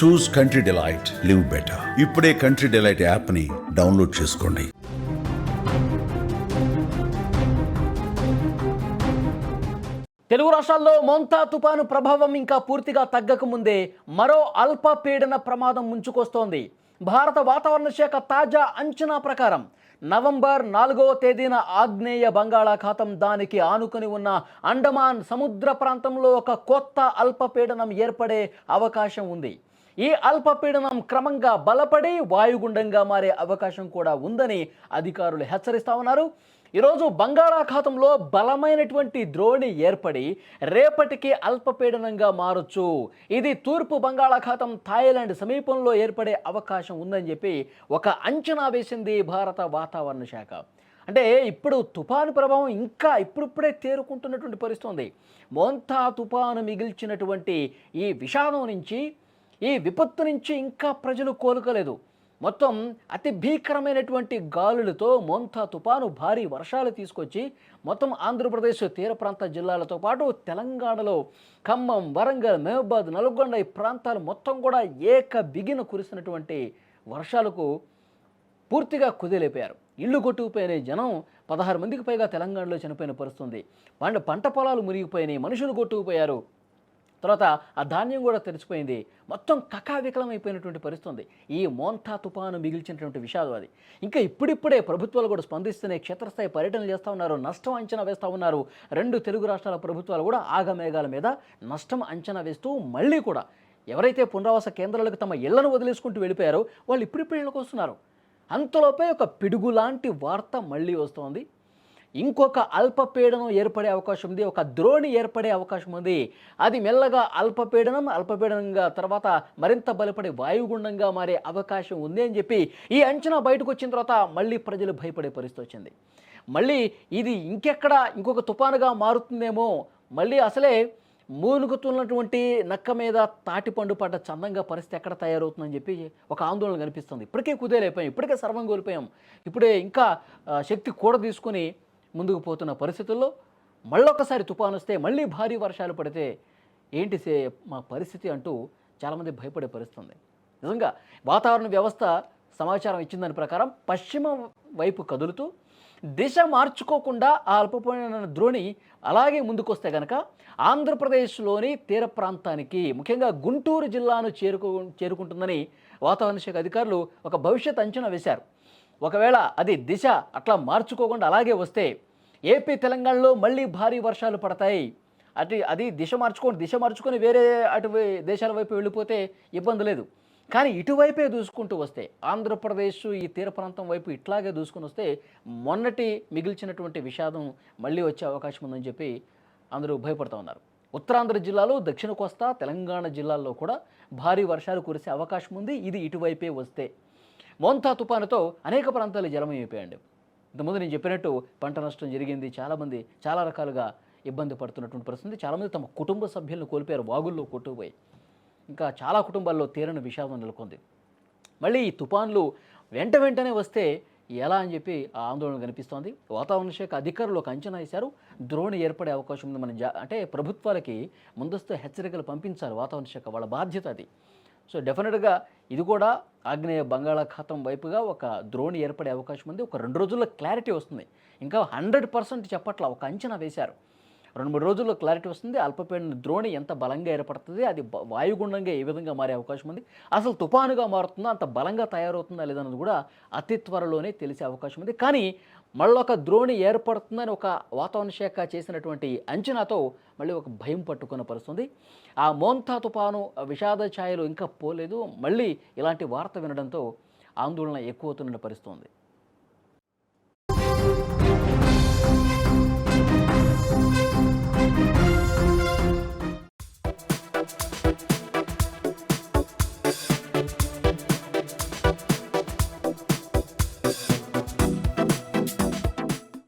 Choose country delight live better ఇప్పుడే country delight యాప్ని download చేసుకోండి. తెలుగు రాష్ట్రాల్లో మోంతా తుపాను ప్రభావం ఇంకా పూర్తిగా తగ్గక ముందే మరో అల్పపీడన ప్రమాదం ముంచుకొస్తోంది. భారత వాతావరణ శాఖ తాజా అంచనా ప్రకారం నవంబర్ నాలుగవ తేదీన ఆగ్నేయ బంగాళాఖాతం దానికి ఆనుకొని ఉన్న అండమాన్ సముద్ర ప్రాంతంలో ఒక కొత్త అల్పపీడనం ఏర్పడే అవకాశం ఉంది. ఈ అల్పపీడనం క్రమంగా బలపడి వాయుగుండంగా మారే అవకాశం కూడా ఉందని అధికారులు హెచ్చరిస్తా ఉన్నారు. ఈరోజు బంగాళాఖాతంలో బలమైనటువంటి ద్రోణి ఏర్పడి రేపటికి అల్పపీడనంగా మారొచ్చు. ఇది తూర్పు బంగాళాఖాతం థాయిలాండ్ సమీపంలో ఏర్పడే అవకాశం ఉందని చెప్పి ఒక అంచనా వేసింది భారత వాతావరణ శాఖ. అంటే ఇప్పుడు తుఫాను ప్రభావం ఇంకా ఇప్పుడిప్పుడే తేరుకుంటున్నటువంటి పరిస్థితి ఉంది. మోంతా తుఫాను మిగిల్చినటువంటి ఈ విషాదం నుంచి ఈ విపత్తు నుంచి ఇంకా ప్రజలు కోలుకోలేదు. మొత్తం అతి భీకరమైనటువంటి గాలులతో మోంతా తుపాను భారీ వర్షాలు తీసుకొచ్చి మొత్తం ఆంధ్రప్రదేశ్ తీర ప్రాంత జిల్లాలతో పాటు తెలంగాణలో ఖమ్మం వరంగల్ మహబాద్ నల్గొండ ఈ ప్రాంతాలు మొత్తం కూడా ఏక బిగిన కురిసినటువంటి వర్షాలకు పూర్తిగా కుదిలేపారు ఇల్లు కొట్టుకుపోయిన జనం పదహారు మందికి పైగా తెలంగాణలో చనిపోయిన పరిస్థితుంది. పంట పంట పొలాలు మునిగిపోయినాయి. మనుషులు కొట్టుకుపోయారు. తర్వాత ఆ ధాన్యం కూడా తెరిచిపోయింది. మొత్తం కకావికలమైపోయినటువంటి పరిస్థితి ఉంది ఈ మోంతా తుపాను మిగిల్చినటువంటి విషాదం అది. ఇంకా ఇప్పుడిప్పుడే ప్రభుత్వాలు కూడా స్పందిస్తున్నాయి. క్షేత్రస్థాయి పర్యటనలు చేస్తూ ఉన్నారు. నష్టం అంచనా వేస్తూ ఉన్నారు. రెండు తెలుగు రాష్ట్రాల ప్రభుత్వాలు కూడా ఆగమేఘాల మీద నష్టం అంచనా వేస్తూ మళ్ళీ కూడా ఎవరైతే పునరావాస కేంద్రాలకు తమ ఇళ్ళను వదిలేసుకుంటూ వెళ్ళిపోయారో వాళ్ళు ఇప్పుడిప్పుడు ఇళ్ళకి వస్తున్నారు అంతలోపే ఒక పిడుగు లాంటి వార్త మళ్ళీ వస్తోంది. ఇంకొక అల్పపీడనం ఏర్పడే అవకాశం ఉంది ఒక ద్రోణి ఏర్పడే అవకాశం ఉంది. అది మెల్లగా అల్పపీడనం అల్పపీడనంగా తర్వాత మరింత బలపడే వాయుగుండంగా మారే అవకాశం ఉంది అని చెప్పి ఈ అంచనా బయటకు వచ్చిన తర్వాత మళ్ళీ ప్రజలు భయపడే పరిస్థితి వచ్చింది. మళ్ళీ ఇది ఇంకెక్కడ ఇంకొక తుఫానుగా మారుతుందేమో మళ్ళీ అసలే మూనుగుతున్నటువంటి నక్క మీద తాటిపండు పడ్డ చందంగా పరిస్థితి ఎక్కడ తయారవుతుందని చెప్పి ఒక ఆందోళన కనిపిస్తుంది. ఇప్పటికే కుదేలైపోయాం ఇప్పటికే సర్వం కోల్పోయాం. ఇప్పుడే ఇంకా శక్తి కూడ తీసుకుని ముందుకు పోతున్న పరిస్థితుల్లో మళ్ళొకసారి తుఫాను వస్తే మళ్ళీ భారీ వర్షాలు పడితే ఏంటి సే మా పరిస్థితి అంటూ చాలామంది భయపడే పరిస్థితి ఉంది నిజంగా వాతావరణ వ్యవస్థ సమాచారం ఇచ్చిన దాని ప్రకారం పశ్చిమ వైపు కదులుతూ దిశ మార్చుకోకుండా ఆ అల్పపోయిన ద్రోణి అలాగే ముందుకొస్తే గనక ఆంధ్రప్రదేశ్లోని తీర ప్రాంతానికి ముఖ్యంగా గుంటూరు జిల్లాను చేరుకు చేరుకుంటుందని వాతావరణ శాఖ అధికారులు ఒక భవిష్యత్ అంచనా వేశారు. ఒకవేళ అది దిశ అట్లా మార్చుకోకుండా అలాగే వస్తే ఏపీ తెలంగాణలో మళ్ళీ భారీ వర్షాలు పడతాయి. అటు అది దిశ మార్చుకొని దిశ మార్చుకొని వేరే అటు దేశాల వైపు వెళ్ళిపోతే ఇబ్బంది లేదు. కానీ ఇటువైపే దూసుకుంటూ వస్తే ఆంధ్రప్రదేశ్ ఈ తీర ప్రాంతం వైపు ఇట్లాగే దూసుకుని వస్తే మొన్నటి మిగిల్చినటువంటి విషాదం మళ్ళీ వచ్చే అవకాశం ఉందని చెప్పి అందరూ భయపడుతూ ఉన్నారు. ఉత్తరాంధ్ర జిల్లాలో దక్షిణ కోస్తా తెలంగాణ జిల్లాల్లో కూడా భారీ వర్షాలు కురిసే అవకాశం ఉంది. ఇది ఇటువైపే వస్తే మోంతా తుపానుతో అనేక ప్రాంతాలు జలమైపోయాయండి ఇంతకుముందు నేను చెప్పినట్టు పంట నష్టం జరిగింది చాలామంది చాలా రకాలుగా ఇబ్బంది పడుతున్నటువంటి పరిస్థితి. చాలామంది తమ కుటుంబ సభ్యులను కోల్పోయారు వాగుల్లో కొట్టుకుపోయి. ఇంకా చాలా కుటుంబాల్లో తీరని విషాదం నెలకొంది. మళ్ళీ ఈ తుఫాన్లు వెంట వెంటనే వస్తే ఎలా అని చెప్పి ఆ ఆందోళన కనిపిస్తోంది. వాతావరణ శాఖ అధికారులు ఒక అంచనా వేశారు. ద్రోణి ఏర్పడే అవకాశం ఉంది మన జా అంటే ప్రభుత్వాలకి ముందస్తు హెచ్చరికలు పంపించాలి వాతావరణ శాఖ. వాళ్ళ బాధ్యత అది. సో డెఫినెట్గా ఇది కూడా ఆగ్నేయ బంగాళాఖాతం వైపుగా ఒక ద్రోణి ఏర్పడే అవకాశం ఉంది. ఒక రెండు రోజుల్లో క్లారిటీ వస్తుంది. ఇంకా హండ్రెడ్ పర్సెంట్ చెప్పట్ల ఒక అంచనా వేశారు. రెండు మూడు రోజుల్లో క్లారిటీ వస్తుంది. అల్పపీడన ద్రోణి ఎంత బలంగా ఏర్పడుతుంది అది వాయుగుండంగా ఏ విధంగా మారే అవకాశం ఉంది అసలు తుఫానుగా మారుతుందా అంత బలంగా తయారవుతుందా లేదన్నది కూడా అతి త్వరలోనే తెలిసే అవకాశం ఉంది. కానీ మళ్ళొక ద్రోణి ఏర్పడుతుందని ఒక వాతావరణ శాఖ చేసినటువంటి అంచనాతో మళ్ళీ ఒక భయం పట్టుకున్న పరుస్తుంది ఆ మోంతా తుఫాను విషాద ఛాయలు ఇంకా పోలేదు. మళ్ళీ ఇలాంటి వార్త వినడంతో ఆందోళన ఎక్కువ అవుతున్న పరిస్థితుంది.